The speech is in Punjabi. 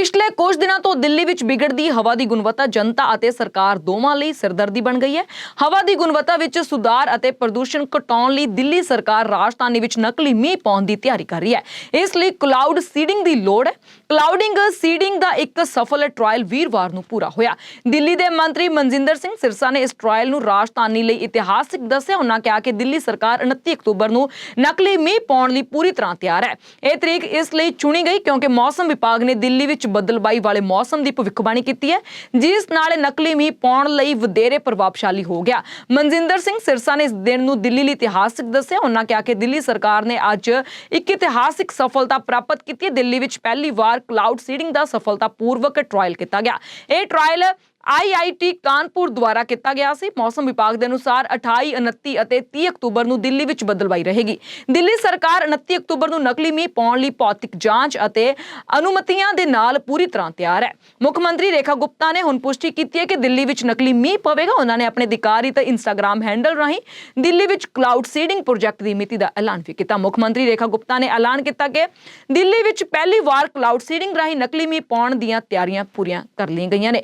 ਪਿਛਲੇ ਕੁਝ ਦਿਨਾਂ ਤੋਂ ਦਿੱਲੀ ਵਿੱਚ ਵਿਗੜਦੀ ਹਵਾ ਦੀ ਗੁਣਵੱਤਾ ਜਨਤਾ ਅਤੇ ਸਰਕਾਰ ਦੋਵਾਂ ਲਈ ਸਿਰਦਰਦੀ ਬਣ ਗਈ ਹੈ। ਹਵਾ ਦੀ ਗੁਣਵੱਤਾ ਵਿੱਚ ਸੁਧਾਰ ਅਤੇ ਪ੍ਰਦੂਸ਼ਣ ਘਟਾਉਣ ਲਈ ਦਿੱਲੀ ਸਰਕਾਰ ਰਾਜਧਾਨੀ ਵਿੱਚ ਨਕਲੀ ਮੀਂਹ ਪਾਉਣ ਦੀ ਤਿਆਰੀ ਕਰ ਰਹੀ ਹੈ। ਇਸ ਲਈ ਕਲਾਉਡ ਸੀਡਿੰਗ ਦੀ ਲੋੜ ਹੈ। ਕਲਾਉਡਿੰਗ ਸੀਡਿੰਗ ਦਾ ਇੱਕ ਸਫਲ ਟ੍ਰਾਇਲ ਵੀਰਵਾਰ ਨੂੰ ਪੂਰਾ ਹੋਇਆ। ਦਿੱਲੀ ਦੇ ਮੰਤਰੀ ਮਨਜਿੰਦਰ ਸਿੰਘ ਸਿਰਸਾ ਨੇ ਇਸ ਟ੍ਰਾਇਲ ਨੂੰ ਰਾਜਧਾਨੀ ਲਈ ਇਤਿਹਾਸਿਕ ਦੱਸਿਆ। ਉਹਨਾਂ ਕਿਹਾ ਕਿ ਦਿੱਲੀ ਸਰਕਾਰ 29 ਅਕਤੂਬਰ ਨੂੰ ਨਕਲੀ ਮੀਂਹ ਪਾਉਣ ਲਈ ਪੂਰੀ ਤਰ੍ਹਾਂ ਤਿਆਰ ਹੈ। ਇਹ ਤਰੀਕ ਇਸ ਲਈ ਚੁਣੀ ਗਈ ਕਿਉਂਕਿ ਮੌਸਮ ਵਿਭਾਗ ਨੇ ਦਿੱਲੀ ਵਿੱਚ ਬੱਦਲਬਾਈ ਵਾਲੇ ਮੌਸਮ ਦੀ ਭਵਿੱਖਬਾਣੀ ਕੀਤੀ ਹੈ, ਜਿਸ ਨਾਲ ਨਕਲੀ ਮੀਂਹ ਪਾਉਣ ਲਈ ਵਧੇਰੇ ਪ੍ਰਭਾਵਸ਼ਾਲੀ ਹੋ ਗਿਆ। ਮਨਜਿੰਦਰ ਸਿੰਘ ਸਿਰਸਾ ਨੇ ਇਸ ਦਿਨ ਨੂੰ ਦਿੱਲੀ ਲਈ ਇਤਿਹਾਸਕ ਦੱਸਿਆ। ਉਹਨਾਂ ਕਿਹਾ ਕਿ ਦਿੱਲੀ ਸਰਕਾਰ ਨੇ ਅੱਜ ਇੱਕ ਇਤਿਹਾਸਿਕ ਸਫਲਤਾ ਪ੍ਰਾਪਤ ਕੀਤੀ ਹੈ। ਦਿੱਲੀ ਵਿੱਚ ਪਹਿਲੀ ਵਾਰ ਕਲਾਊਡ ਸੀਡਿੰਗ ਦਾ ਸਫਲਤਾਪੂਰਵਕ ਟ੍ਰਾਇਲ ਕੀਤਾ ਗਿਆ। ਇਹ ਟ੍ਰਾਇਲ ਆਈਆਈਟੀ ਕਾਨਪੁਰ ਦੁਆਰਾ ਕੀਤਾ ਗਿਆ ਸੀ। ਮੌਸਮ ਵਿਭਾਗ ਦੇ ਅਨੁਸਾਰ 28 29 ਅਤੇ 30 ਅਕਤੂਬਰ ਨੂੰ ਦਿੱਲੀ ਵਿੱਚ ਬਦਲਵਾਈ ਰਹੇਗੀ। ਦਿੱਲੀ ਸਰਕਾਰ 29 ਅਕਤੂਬਰ ਨੂੰ ਨਕਲੀ ਮੀਂਹ ਪਾਉਣ ਲਈ ਭੌਤਿਕ ਜਾਂਚ ਅਤੇ ਅਨੁਮਤੀਆਂ ਦੇ ਨਾਲ ਪੂਰੀ ਤਰ੍ਹਾਂ ਤਿਆਰ ਹੈ। ਮੁੱਖ ਮੰਤਰੀ ਰੇਖਾ ਗੁਪਤਾ ਨੇ ਹੁਣ ਪੁਸ਼ਟੀ ਕੀਤੀ ਹੈ ਕਿ ਦਿੱਲੀ ਵਿੱਚ ਨਕਲੀ ਮੀਂਹ ਪਵੇਗਾ। ਉਹਨਾਂ ਨੇ ਆਪਣੇ ਅਧਿਕਾਰੀ ਤੇ ਇੰਸਟਾਗ੍ਰam ਹੈਂਡਲ ਰਾਹੀਂ ਦਿੱਲੀ ਵਿੱਚ ਕਲਾਊਡ ਸੀਡਿੰਗ ਪ੍ਰੋਜੈਕਟ ਦੀ ਮਿਤੀ ਦਾ ਐਲਾਨ ਵੀ ਕੀਤਾ। ਮੁੱਖ ਮੰਤਰੀ ਰੇਖਾ ਗੁਪਤਾ ਨੇ ਐਲਾਨ ਕੀਤਾ ਕਿ ਦਿੱਲੀ ਵਿੱਚ ਪਹਿਲੀ ਵਾਰ ਕਲਾਊਡ ਸੀਡਿੰਗ ਰਾਹੀਂ ਨਕਲੀ ਮੀਂਹ ਪਾਉਣ ਦੀਆਂ ਤਿਆਰੀਆਂ ਪੂਰੀਆਂ ਕਰ ਲਈਆਂ ਗਈਆਂ ਨੇ।